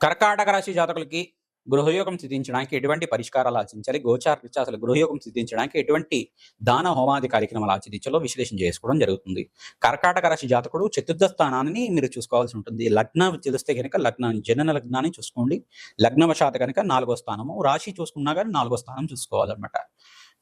కర్కాటక రాశి జాతకులకి గృహయోగం సిద్ధించడానికి ఎటువంటి పరిష్కారాలు ఆచరించాలి గోచార రీత్యా అసలు గృహయోగం సిద్ధించడానికి ఎటువంటి దాన హోమాది కార్యక్రమాలు ఆచరించాలో విశ్లేషణ చేసుకోవడం జరుగుతుంది. కర్కాటక రాశి జాతకుడు చతుర్థ స్థానాన్ని మీరు చూసుకోవాల్సి ఉంటుంది. లగ్నం తెలిస్తే కనుక లగ్నాన్ని జనన లగ్నాన్ని చూసుకోండి. లగ్నవశాత కనుక నాలుగో స్థానము రాశి చూసుకున్నా కానీ నాలుగో స్థానం చూసుకోవాలన్నమాట.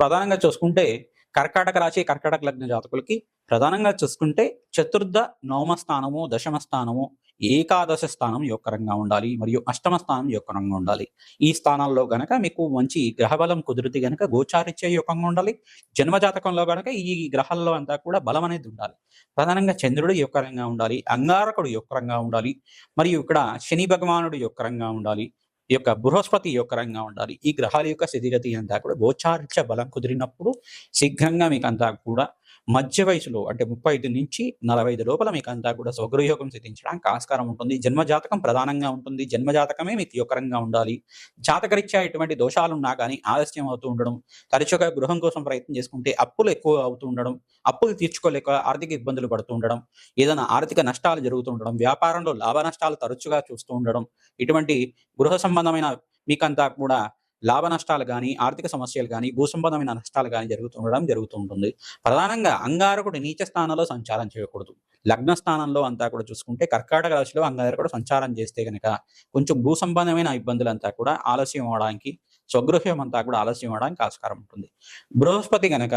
ప్రధానంగా చూసుకుంటే కర్కాటక రాశి కర్కాటక లగ్న జాతకులకి ప్రధానంగా చూసుకుంటే చతుర్థ నవమ స్థానము దశమ స్థానము ఏకాదశ స్థానం యొక్క రంగా ఉండాలి మరియు అష్టమ స్థానం యొక్క రంగా ఉండాలి. ఈ స్థానాల్లో గనక మీకు మంచి గ్రహబలం కుదిరితే గనక గోచారిత్య యొక్కంగా ఉండాలి. జన్మజాతకంలో గనక ఈ గ్రహాల్లో అంతా కూడా బలం అనేది ఉండాలి. ప్రధానంగా చంద్రుడు యొక్కరంగా ఉండాలి అంగారకుడు యొక్కరంగా ఉండాలి మరియు ఇక్కడ శని భగవానుడు యొక్కరంగా ఉండాలి ఈ యొక్క బృహస్పతి యొక్క రంగా ఉండాలి. ఈ గ్రహాల యొక్క స్థితిగతి అంతా కూడా గోచారిత్య బలం కుదిరినప్పుడు శీఘ్రంగా మీకు అంతా కూడా మధ్య వయసులో అంటే ముప్పై ఐదు నుంచి నలభై ఐదు లోపల మీకు అంతా కూడా స్వగృహయోగం సిద్ధించడానికి ఆస్కారం ఉంటుంది. జన్మజాతకం ప్రధానంగా ఉంటుంది. జన్మజాతకమే మీకు యొక్కరంగా ఉండాలి. జాతకరీత్యా ఎటువంటి దోషాలు ఉన్నా కానీ ఆలస్యం అవుతూ ఉండడం తరచుగా గృహం కోసం ప్రయత్నం చేసుకుంటే అప్పులు ఎక్కువ అవుతూ ఉండడం అప్పులు తీర్చుకోలేక ఆర్థిక ఇబ్బందులు పడుతూ ఉండడం ఏదైనా ఆర్థిక నష్టాలు జరుగుతూ ఉండడం వ్యాపారంలో లాభ నష్టాలు తరచుగా చూస్తూ ఉండడం ఇటువంటి గృహ సంబంధమైన మీకంతా కూడా లాభ నష్టాలు కానీ ఆర్థిక సమస్యలు కానీ భూసంబంధమైన నష్టాలు కానీ జరుగుతుండడం జరుగుతూ ఉంటుంది ప్రధానంగా అంగారకుడు నీచ స్థానంలో సంచారం చేయకూడదు. లగ్న స్థానంలో అంతా కూడా చూసుకుంటే కర్కాటక రాశిలో అంగారకుడు సంచారం చేస్తే కనుక కొంచెం భూ సంబంధమైన ఇబ్బందులు అంతా కూడా ఆలస్యం అవడానికి స్వగృహ్యం అంతా కూడా ఆలస్యం అవడానికి ఆస్కారం ఉంటుంది. బృహస్పతి కనుక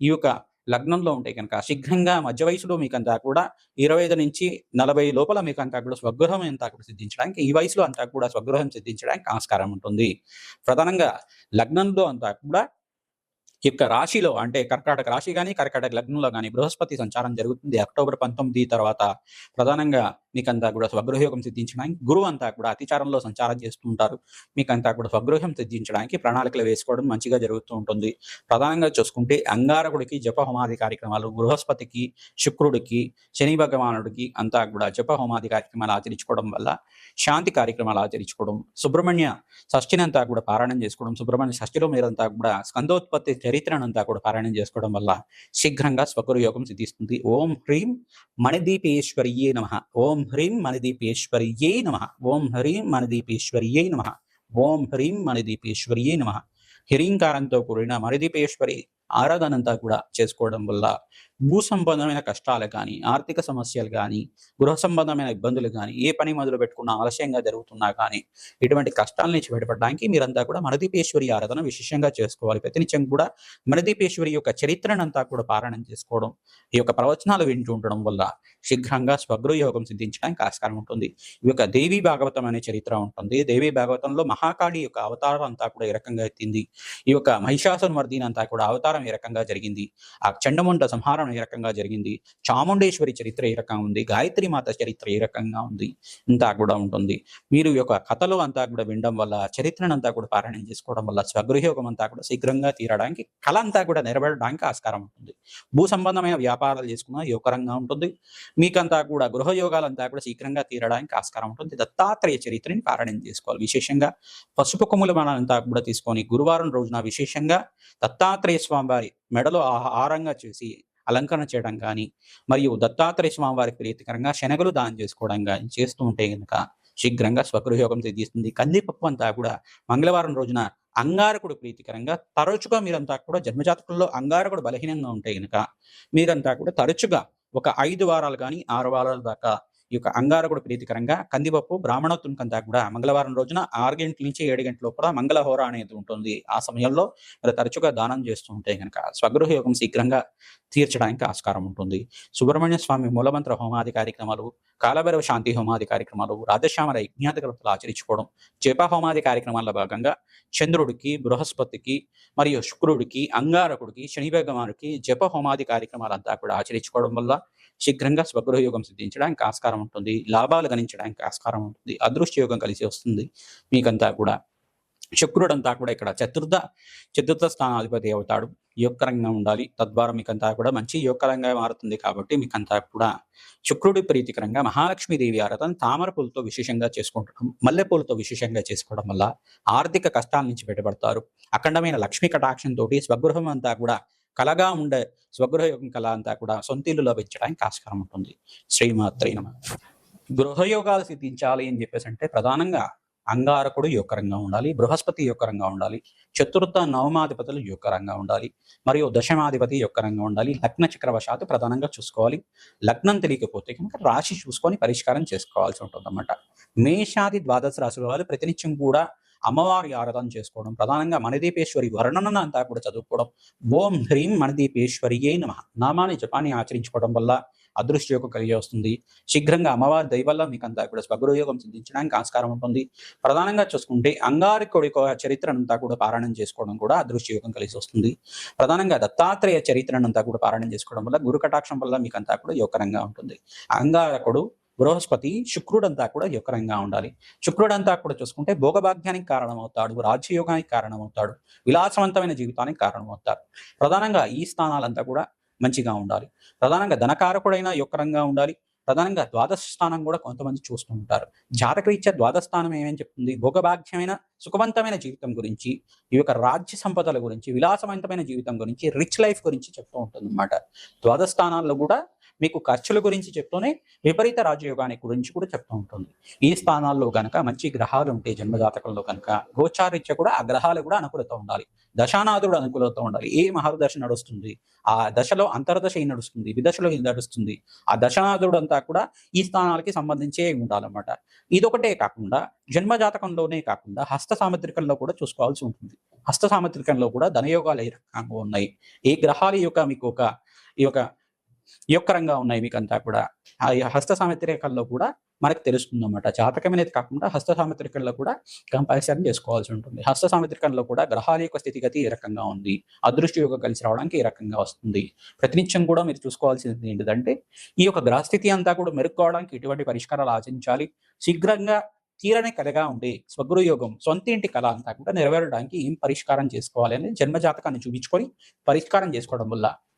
ఈ యొక్క లగ్నంలో ఉంటే కనుక శీఘ్రంగా మధ్య వయసులో మీకంతా కూడా ఇరవై ఐదు నుంచి నలభై లోపల మీకు అంతా కూడా స్వగృహం అంతా కూడా సిద్ధించడానికి ఈ వయసులో అంతా కూడా స్వగృహం సిద్ధించడానికి ఆస్కారం ఉంటుంది. ప్రధానంగా లగ్నంలో అంతా కూడా ఈ యొక్క రాశిలో అంటే కర్కాటక రాశి కానీ కర్కాటక లగ్నంలో కానీ బృహస్పతి సంచారం జరుగుతుంది. అక్టోబర్ పంతొమ్మిది తర్వాత ప్రధానంగా మీకంతా కూడా స్వగృహయోగం సిద్ధించడానికి గురువు అంతా కూడా అతిచారంలో సంచారం చేస్తూ ఉంటారు మీకంతా కూడా స్వగృహం సిద్ధించడానికి ప్రణాళికలు వేసుకోవడం మంచిగా జరుగుతూ ఉంటుంది. ప్రధానంగా చూసుకుంటే అంగారకుడికి జప హోమాది కార్యక్రమాలు బృహస్పతికి శుక్రుడికి శని భగవానుడికి అంతా కూడా జప హోమాది కార్యక్రమాలు ఆచరించుకోవడం వల్ల శాంతి కార్యక్రమాలు ఆచరించుకోవడం సుబ్రహ్మణ్య షష్ఠిని అంతా కూడా పారాయణం చేసుకోవడం సుబ్రహ్మణ్య షష్ఠిలో మీరంతా కూడా స్కందోత్పత్తి చరిత్రను అంతా కూడా పారాయణం చేసుకోవడం వల్ల శీఘ్రంగా స్వగురు యోగం సిద్ధిస్తుంది. ఓం హ్రీం మణిదీపేశ్వరియే నమ. ఓం హ్రీం మణిదీపేశ్వర్యే నమ ఓం హ్రీం మణిదీపేశ్వర్యే నమ ఓం హ్రీం మణిదీపేశ్వర్యే నమ హిరీంకారంతో కూడిన మణిదీపేశ్వరి ఆరాధనంతా కూడా చేసుకోవడం వల్ల భూ సంబంధమైన కష్టాలు కానీ ఆర్థిక సమస్యలు కానీ గృహ సంబంధమైన ఇబ్బందులు కానీ ఏ పని మొదలు పెట్టుకున్న ఆలస్యంగా జరుగుతున్నా కానీ ఇటువంటి కష్టాల నుంచి బయటపడడానికి మీరంతా కూడా మనదీపేశ్వరి ఆరాధన విశేషంగా చేసుకోవాలి. ప్రతినిత్యం కూడా మనదీపేశ్వరి యొక్క చరిత్రను అంతా కూడా పారాయణం చేసుకోవడం ఈ యొక్క ప్రవచనాలు వింటూ ఉండడం వల్ల శీఘ్రంగా స్వగృహయోగం సిద్ధించడానికి ఆస్కారం ఉంటుంది. ఈ యొక్క దేవి భాగవతం అనే చరిత్ర ఉంటుంది. దేవి భాగవతంలో మహాకాళి యొక్క అవతారం అంతా కూడా ఈ రకంగా ఎత్తింది. ఈ యొక్క మహిషాసన్ వర్ధిని అంతా కూడా అవతారం ఈ రకంగా జరిగింది? ఆ చండముండ సంహారం ఈ రకంగా జరిగింది? చాముండేశ్వరి చరిత్ర ఈ రకంగా ఉంది? గాయత్రి మాత చరిత్ర ఈ రకంగా ఉంది? ఇంతా కూడా ఉంటుంది. మీరు ఈ యొక్క కథలో అంతా కూడా వినడం వల్ల చరిత్రను అంతా కూడా పారాయణం చేసుకోవడం వల్ల స్వగృహయోగం అంతా కూడా శీఘ్రంగా తీరడానికి కళ అంతా కూడా నెరవేరడానికి ఆస్కారం ఉంటుంది. భూ సంబంధమైన వ్యాపారాలు చేసుకున్న యోగకరంగా ఉంటుంది. మీకంతా కూడా గృహయోగాలంతా కూడా శీఘ్రంగా తీరడానికి ఆస్కారం ఉంటుంది. దత్తాత్రేయ చరిత్రని పారాయణం చేసుకోవాలి. విశేషంగా పసుపు కొమ్ముల మనంతా కూడా తీసుకొని గురువారం రోజున విశేషంగా దత్తాత్రేయ స్వామి స్వామివారి మెడలో ఆహారంగా చేసి అలంకరణ చేయడం కానీ మరియు దత్తాత్రేయ స్వామివారికి ప్రీతికరంగా శనగలు దానం చేసుకోవడం కానీ చేస్తూ ఉంటే కనుక శీఘ్రంగా స్వగృహయోగం సిద్ధిస్తుంది. కందిపప్పు అంతా కూడా మంగళవారం రోజున అంగారకుడు ప్రీతికరంగా తరచుగా మీరంతా కూడా జన్మజాతకుల్లో అంగారకుడు బలహీనంగా ఉంటే కనుక మీరంతా కూడా తరచుగా ఒక ఐదు వారాలు కానీ ఆరు వారాల దాకా ఈ యొక్క అంగారకుడు ప్రీతికరంగా కందిపప్పు బ్రాహ్మణోత్తునికంతా కూడా మంగళవారం రోజున ఆరు గంటల నుంచి ఏడు గంటల కూడా మంగళహోర అనేది ఉంటుంది. ఆ సమయంలో మరి తరచుగా దానం చేస్తూ ఉంటే కనుక స్వగృహ యోగం శీఘ్రంగా తీర్చడానికి ఆస్కారం ఉంటుంది. సుబ్రహ్మణ్య స్వామి మూలమంత్ర హోమాది కార్యక్రమాలు కాలభైరవ శాంతి హోమాది కార్యక్రమాలు రాజశ్యామల యజ్ఞాత కృతులు ఆచరించుకోవడం జప హోమాది కార్యక్రమాల్లో భాగంగా చంద్రుడికి బృహస్పతికి మరియు శుక్రుడికి అంగారకుడికి శని భగవానుడికి జప హోమాది కార్యక్రమాలంతా కూడా ఆచరించుకోవడం వల్ల శీఘ్రంగా స్వగృహ యోగం సిద్ధించడానికి ఆస్కారం ఉంటుంది. లాభాలు గణించడానికి ఆస్కారం ఉంటుంది. అదృష్ట యోగం కలిసి వస్తుంది. మీకంతా కూడా. శుక్రుడంతా కూడా ఇక్కడ చతుర్థ చతుర్థ స్థానాధిపతి అవుతాడు. యోగకరంగా ఉండాలి. తద్వారా మీకంతా కూడా మంచి యోగకరంగా మారుతుంది కాబట్టి మీకంతా కూడా శుక్రుడి ప్రీతికరంగా మహాలక్ష్మీదేవి ఆరాధన తామర పూలతో విశేషంగా చేసుకుంటాం మల్లెపూలతో విశేషంగా చేసుకోవడం వల్ల ఆర్థిక కష్టాల నుంచి బయటపడతారు. అఖండమైన లక్ష్మీ కటాక్షంతో స్వగృహం అంతా కూడా కలగా ఉండే స్వగృహయోగం కళ అంతా కూడా సొంత ఇల్లులో పెంచడానికి ఆస్కారం ఉంటుంది. శ్రీమాత్రి నమ. గృహయోగాలు సిద్ధించాలి అని చెప్పేసి అంటే ప్రధానంగా అంగారకుడు యొక్కరంగా ఉండాలి బృహస్పతి యొక్కరంగా ఉండాలి చతుర్థ నవమాధిపతులు యొక్కరంగా ఉండాలి మరియు దశమాధిపతి యొక్కరంగా ఉండాలి లగ్న చక్రవశాత్తు ప్రధానంగా చూసుకోవాలి. లగ్నం తెలియకపోతే కనుక రాశి చూసుకొని పరిష్కారం చేసుకోవాల్సి ఉంటుంది అన్నమాట మేషాది ద్వాదశ రాశుల వాళ్ళు ప్రతినిత్యం కూడా అమ్మవారి ఆరాధన చేసుకోవడం ప్రధానంగా మణిదీపేశ్వరి వర్ణనను అంతా కూడా చదువుకోవడం ఓం హ్రీం మణిదీపేశ్వరియే నమ. నామాన్ని జపాన్ని ఆచరించుకోవడం వల్ల అదృష్ట యోగం కలిగి వస్తుంది. శీఘ్రంగా అమ్మవారి దయ మీకు అంతా కూడా స్వగృహయోగం సిద్ధించడానికి ఆస్కారం ఉంటుంది. ప్రధానంగా చూసుకుంటే అంగారికుడి యొక్క చరిత్రనంతా కూడా పారాయణం చేసుకోవడం కూడా అదృష్ట యోగం కలిసి వస్తుంది. ప్రధానంగా దత్తాత్రేయ చరిత్రనంతా కూడా పారాయణం చేసుకోవడం వల్ల గురు కటాక్షం వల్ల మీకు అంతా కూడా యోగకరంగా ఉంటుంది. అంగారకుడు బృహస్పతి శుక్రుడంతా కూడా యుకరంగా ఉండాలి. శుక్రుడంతా కూడా చూసుకుంటే భోగభాగ్యానికి కారణమవుతాడు రాజ్యయోగానికి కారణమవుతాడు విలాసవంతమైన జీవితానికి కారణమవుతాడు. ప్రధానంగా ఈ స్థానాలంతా కూడా మంచిగా ఉండాలి. ప్రధానంగా ధనకారకుడైన యొక్కరంగా ఉండాలి. ప్రధానంగా ద్వాదశ స్థానం కూడా కొంతమంది చూస్తూ ఉంటారు. జాతకరీత్యా ద్వాదశ స్థానం ఏమని చెప్తుంది? భోగభాగ్యమైన సుఖవంతమైన జీవితం గురించి ఈ యొక్క రాజ్య సంపదల గురించి విలాసవంతమైన జీవితం గురించి రిచ్ లైఫ్ గురించి చెప్తూ ఉంటుంది అనమాట ద్వాదశ స్థానాల్లో కూడా మీకు ఖర్చుల గురించి చెప్తూనే విపరీత రాజయోగానికి గురించి కూడా చెప్తూ ఉంటుంది. ఈ స్థానాల్లో కనుక మంచి గ్రహాలు ఉంటే జన్మజాతకంలో కనుక గోచారిత్య కూడా ఆ గ్రహాలు కూడా అనుకూలత ఉండాలి. దశానాథుడు అనుకూలత ఉండాలి. ఏ మహర్దశ నడుస్తుంది? ఆ దశలో అంతర్దశ ఏం నడుస్తుంది? విదశలో ఏం నడుస్తుంది? ఆ దశనాథుడు అంతా కూడా ఈ స్థానాలకి సంబంధించే ఉండాలన్నమాట. ఇదొకటే కాకుండా జన్మజాతకంలోనే కాకుండా హస్త సాముద్రికంలో కూడా చూసుకోవాల్సి ఉంటుంది. హస్త సాముద్రికంలో కూడా ధనయోగాలు ఏ రకంగా ఉన్నాయి? ఏ గ్రహాల యొక్క మీకు ఒక ఈ యొక్క యొక్కరంగా ఉన్నాయి మీకు అంతా కూడా. ఆ హస్త సామెత్రికల్లో కూడా మనకు తెలుస్తుంది అనమాట జాతకం అనేది కాకుండా హస్త సామెత్రికల్లో కూడా కంపారిజన్ చేసుకోవాల్సి ఉంటుంది. హస్త సామెత్రికంలో కూడా గ్రహాల యొక్క స్థితిగతి ఏ రకంగా ఉంది? అదృష్టి యొక్క కలిసి రావడానికి ఏ రకంగా వస్తుంది? ప్రతినిత్యం కూడా మీరు చూసుకోవాల్సింది ఏంటిదంటే ఈ యొక్క గ్రహస్థితి అంతా కూడా మెరుక్కోవడానికి ఎటువంటి పరిష్కారాలు ఆచరించాలి? శీఘ్రంగా తీరని కలగా ఉండే స్వగృహయోగం సొంత ఇంటి కళ అంతా కూడా నెరవేరడానికి ఏం పరిష్కారం చేసుకోవాలి అనేది జన్మజాతకాన్ని చూపించుకొని పరిష్కారం చేసుకోవడం వల్ల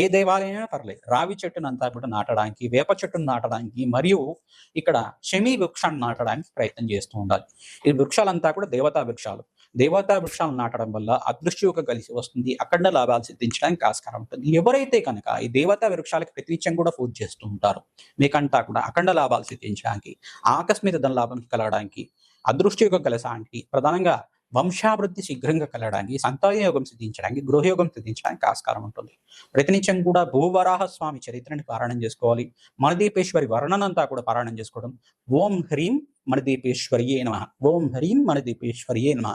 ఏ దేవాలయమైనా పర్లేదు. రావి చెట్టును అంతా కూడా నాటడానికి వేప చెట్టును నాటడానికి మరియు ఇక్కడ షమీ వృక్షాన్ని నాటడానికి ప్రయత్నం చేస్తూ ఉండాలి. ఈ వృక్షాలంతా కూడా దేవతా వృక్షాలు. దేవతా వృక్షాలను నాటడం వల్ల అదృష్టి యొక్క కలిసి వస్తుంది. అఖండ లాభాలు సిద్ధించడానికి ఆస్కారం ఉంటుంది. ఎవరైతే కనుక ఈ దేవతా వృక్షాలకు ప్రతినిత్యం కూడా పూజ చేస్తూ ఉంటారు మీకంతా కూడా అఖండ లాభాలు సిద్ధించడానికి ఆకస్మిక ధన లాభం కలగడానికి యొక్క గలసానికి ప్రధానంగా వంశాభివృద్ధి శీఘ్రంగా కలగడానికి సంతాయోగం సిద్ధించడానికి గృహయోగం సిద్ధించడానికి ఆస్కారం ఉంటుంది. ప్రతినిత్యం కూడా భూవరాహ స్వామి చరిత్రని పారాయణం చేసుకోవాలి. మణదీపేశ్వరి వర్ణనంతా కూడా పారాయణం చేసుకోవడం. ఓం హ్రీం మణదీపేశ్వరియే నమ. ఓం హ్రీం మణదీపేశ్వరియే నమ.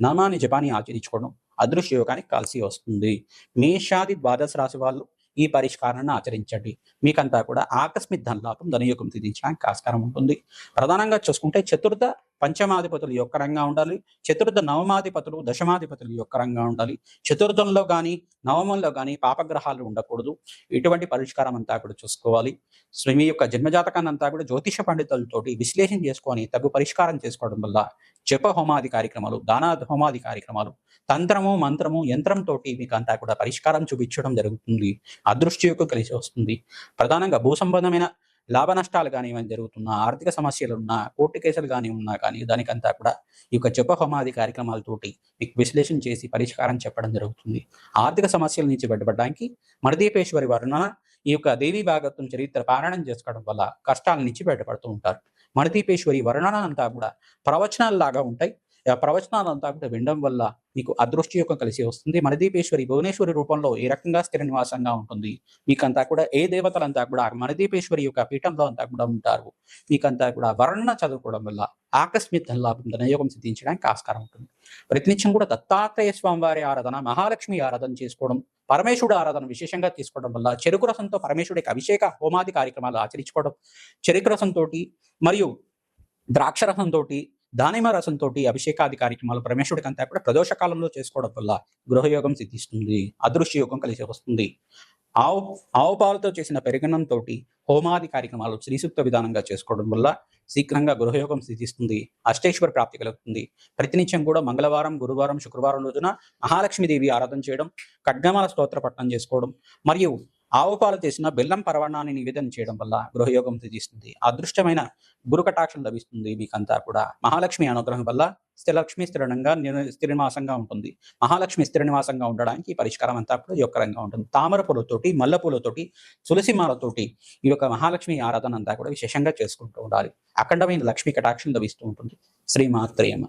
నామాన్ని జపాన్ని ఆచరించుకోవడం అదృశ్య యోగానికి కలిసి వస్తుంది. మేషాది ద్వాదశ రాశి వాళ్ళు ఈ పరిష్కారాన్ని ఆచరించండి. మీకంతా కూడా ఆకస్మిక ధనలాభం ధనయోగం సిద్ధించడానికి ఆస్కారం ఉంటుంది. ప్రధానంగా చూసుకుంటే చతుర్థ పంచమాధిపతులు యొక్క రంగా ఉండాలి. చతుర్థ నవమాధిపతులు దశమాధిపతులు యొక్కరంగా ఉండాలి. చతుర్థంలో కానీ నవమంలో కానీ పాపగ్రహాలు ఉండకూడదు. ఇటువంటి పరిష్కారం అంతా కూడా చూసుకోవాలి. సో మీ యొక్క జన్మజాతకాన్ని అంతా కూడా జ్యోతిష పండితులతోటి విశ్లేషణ చేసుకొని తగు పరిష్కారం చేసుకోవడం వల్ల జప హోమాది కార్యక్రమాలు దానా హోమాది కార్యక్రమాలు తంత్రము మంత్రము యంత్రంతో మీకు అంతా కూడా పరిష్కారం చూపించడం జరుగుతుంది. అదృష్టి యొక్క కలిసి వస్తుంది. ప్రధానంగా భూ సంబంధమైన లాభ నష్టాలు కానివ్వని జరుగుతున్నా ఆర్థిక సమస్యలు ఉన్నా కోర్టు కేసులు కానీ ఉన్నా కానీ దానికంతా కూడా ఈ యొక్క జప హోమాది కార్యక్రమాలతోటి మీకు విశ్లేషణ చేసి పరిష్కారం చెప్పడం జరుగుతుంది. ఆర్థిక సమస్యల నుంచి బయటపడడానికి మణదీపేశ్వరి వర్ణన ఈ యొక్క దేవి భాగత్వం చరిత్ర పారాయణం చేసుకోవడం వల్ల కష్టాల నుంచి బయటపడుతూ ఉంటారు. మణదీపేశ్వరి వర్ణన అంతా కూడా ప్రవచనాలు లాగా ఉంటాయి. ప్రవచనాలంతా కూడా వినడం వల్ల మీకు అదృష్టి యొక్క కలిసి వస్తుంది. మణదీపేశ్వరి భువనేశ్వరి రూపంలో ఏ రకంగా స్థిర నివాసంగా ఉంటుంది? మీకంతా కూడా ఏ దేవతలంతా కూడా మణదీపేశ్వరి యొక్క పీఠంలో అంతా కూడా ఉంటారు. మీకంతా కూడా వర్ణ చదువుకోవడం వల్ల ఆకస్మిక లాభం ధనయోగం సిద్ధించడానికి ఆస్కారం ఉంటుంది. ప్రతినిత్యం కూడా దత్తాత్రేయ స్వామివారి ఆరాధన మహాలక్ష్మి ఆరాధన చేసుకోవడం పరమేశ్వరుడు ఆరాధన విశేషంగా తీసుకోవడం వల్ల చెరుకు రసంతో పరమేశ్వరుడికి అభిషేక హోమాది కార్యక్రమాలు ఆచరించుకోవడం చెరుకు రసంతో మరియు ద్రాక్షరసంతో దానిమ రసంతో అభిషేకాది కార్యక్రమాలు పరమేశ్వరుడికి అంతా కూడా ప్రదోష కాలంలో చేసుకోవడం వల్ల గృహయోగం సిద్ధిస్తుంది అదృశ్య యోగం కలిసి వస్తుంది. ఆవు ఆవు పాలతో చేసిన పెరుగన్నంతో హోమాది కార్యక్రమాలు శ్రీసూక్త విధానంగా చేసుకోవడం వల్ల శీఘ్రంగా గృహయోగం సిద్ధిస్తుంది అష్టేశ్వర ప్రాప్తి కలుగుతుంది. ప్రతినిత్యం కూడా మంగళవారం గురువారం శుక్రవారం రోజున మహాలక్ష్మీదేవి ఆరాధన చేయడం ఖడ్గమాల స్తోత్ర పట్టణం చేసుకోవడం మరియు ఆవు పాలు తీసిన బెల్లం పరవాణాన్ని నివేదన చేయడం వల్ల గృహయోగం తీస్తుంది. అదృష్టమైన గురు కటాక్షం లభిస్తుంది మీకంతా కూడా. మహాలక్ష్మి అనుగ్రహం వల్ల స్థిరలక్ష్మి స్థిరణంగా స్థిరనివాసంగా ఉంటుంది. మహాలక్ష్మి స్థిరనివాసంగా ఉండడానికి పరిష్కారం అంతా కూడా యొక్కరంగా ఉంటుంది. తామర పూలతోటి మల్లె పూలతోటి తులసి మాలతోటి ఈ యొక్క మహాలక్ష్మి ఆరాధన అంతా కూడా విశేషంగా చేసుకుంటూ ఉండాలి. అఖండమైన లక్ష్మి కటాక్షం లభిస్తూ ఉంటుంది. శ్రీమాత్రేయమ్మ